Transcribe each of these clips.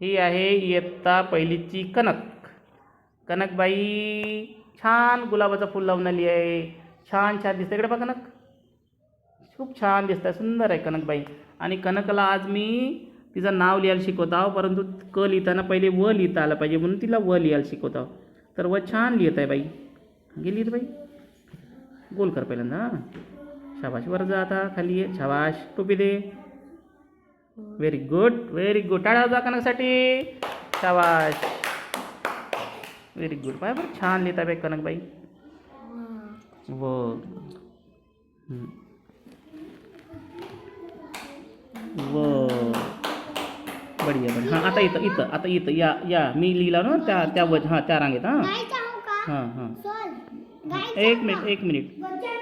ही आहे इयत्ता पहिलीची कनक. कनकबाई छान गुलाबाचं फुल लावून आली आहे. छान छान दिसतं इकडे बघा कनक. खूप छान दिसतं सुंदर आहे कनकबाई. आणि कनकला आज मी तिचं नाव लिहायला शिकवत आहो परंतु क लिहिताना पहिले व लिहिता आलं पाहिजे म्हणून तिला व लिहायला शिकवत आहो. तर व छान लिहित आहे बाई. गेली रे बाई. गोल कर पहिल्यांदा. हां शाबाश वर जा आता. खाली ये. शाबाश. टोपी दे. व्हेरी गुड व्हेरी गुड टाळा कनकसाठी शाबाश व्हेरी गुड बाय बरं छान लिहिता बाई कनकबाई. व व बढिया बढिया. हां आता इथं इथं आता इथं. या या. मी लिहिला ना त्या त्या वज हां त्या रांगेत हां. हां हां. एक मिनिट एक मिनिट.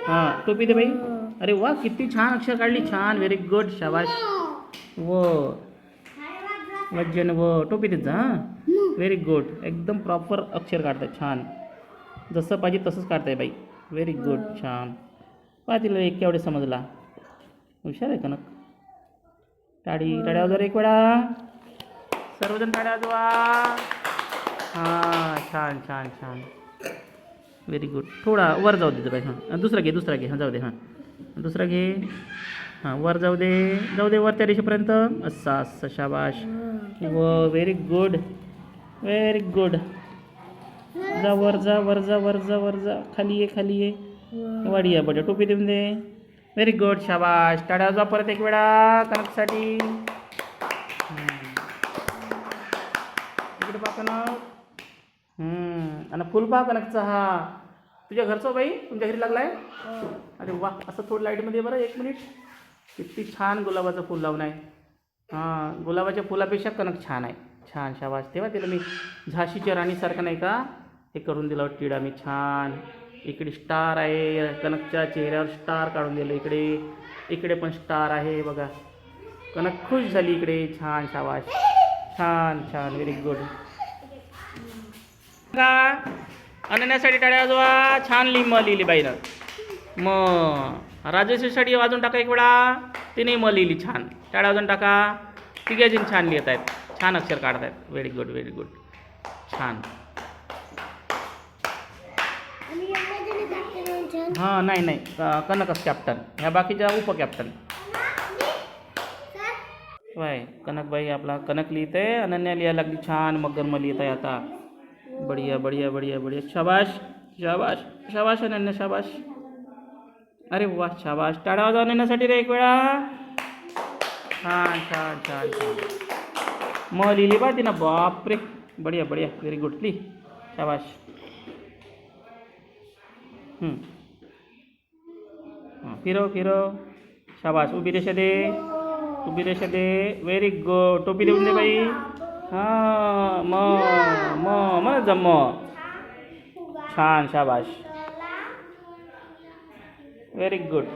हां टोपी दे बाई. अरे वा किती छान अक्षर काढली. छान. व्हेरी गुड शाबाश व वजन व टोपी देत जा हां व्हेरी गुड एकदम प्रॉपर अक्षर काढताय छान. जसं पाहिजे तसंच काढताय बाई. व्हेरी गुड छान. पहा तिला एक केवढे समजला. हुशार आहे कनक. टाळी टाळ्या वाजवा एक वेळा. सर्वजण टाळ्या वाजवा. हां छान छान छान. व्हेरी गुड थोडा वर जाऊ दे बाई हां. दुसरा घे दुसरा घे हां जाऊ दे हां. दुसरा घे. हां वर जाऊ दे जाऊ दे वर त्या रेषेपर्यंत. असा असं शाबाश. व व्हेरी गुड व्हेरी गुड जा वर जा वर जा वर जा वर जा. खाली ये खाली ये. या बड्या टोपी देऊन दे. व्हेरी गुड शाबाश. टाळ्या वाजवा परत एक वेळा कनकसाठी. इकडे पहा. आणि फुल पहा कनकचा हा. तुझ्या घरचा बाई? तुमच्या घरी लागलाय? अरे वा असं थोडं लाईटमध्ये बरं एक मिनिट किती छान गुलाबाचं फुल लावून आहे. हां गुलाबाच्या फुलापेक्षा कणक छान आहे. छान शाबास. तेव्हा तिला मी झाशीच्या राणीसारखं नाही का हे करून दिलं. टिडा मी छान. इकडे स्टार आहे कनकच्या चेहऱ्यावर स्टार काढून दिलं. इकडे इकडे पण स्टार आहे बघा. कनक खुश झाली इकडे. छान शाबास. छान छान. व्हेरी गुड का अनन्यासाठी टाळ्या आजोबा छान लिंब लिहिली बाईनं मग राजश्रीसाठी वाजून टाका एक वेळा. तिने म लिहिली छान. टाळ्या वाजून टाका. तिघेजण छान लिहित आहेत. छान अक्षर काढत आहेत. व्हेरी गुड व्हेरी गुड छान. हां नाही नाही. कनकच कॅप्टन ह्या बाकीच्या उपकॅप्टन वाय कनकबाई आपला कनक लिहित. आहे अनन्या लिहायला लागली छान. मगरम लिहित आहे आता. बढिया बढिया बढिया बढिया. शाबाश शाबाश शाबाश अनन्या शाबाश. अरे वा शाबाश टाळा वाजवून येण्यासाठी रे एक वेळा. छान छान छान छान. मग लिहिली बा तिनं. बापरे. बढिया बढिया. व्हेरी गुड ली शाबाश हां फिरव फिरव. शाबाश उभी रेषा दे. उभी रेषा दे. व्हेरी गुड टोपी देऊन दे बाई. हां म म म जम छान शाबाश व्हेरी गुड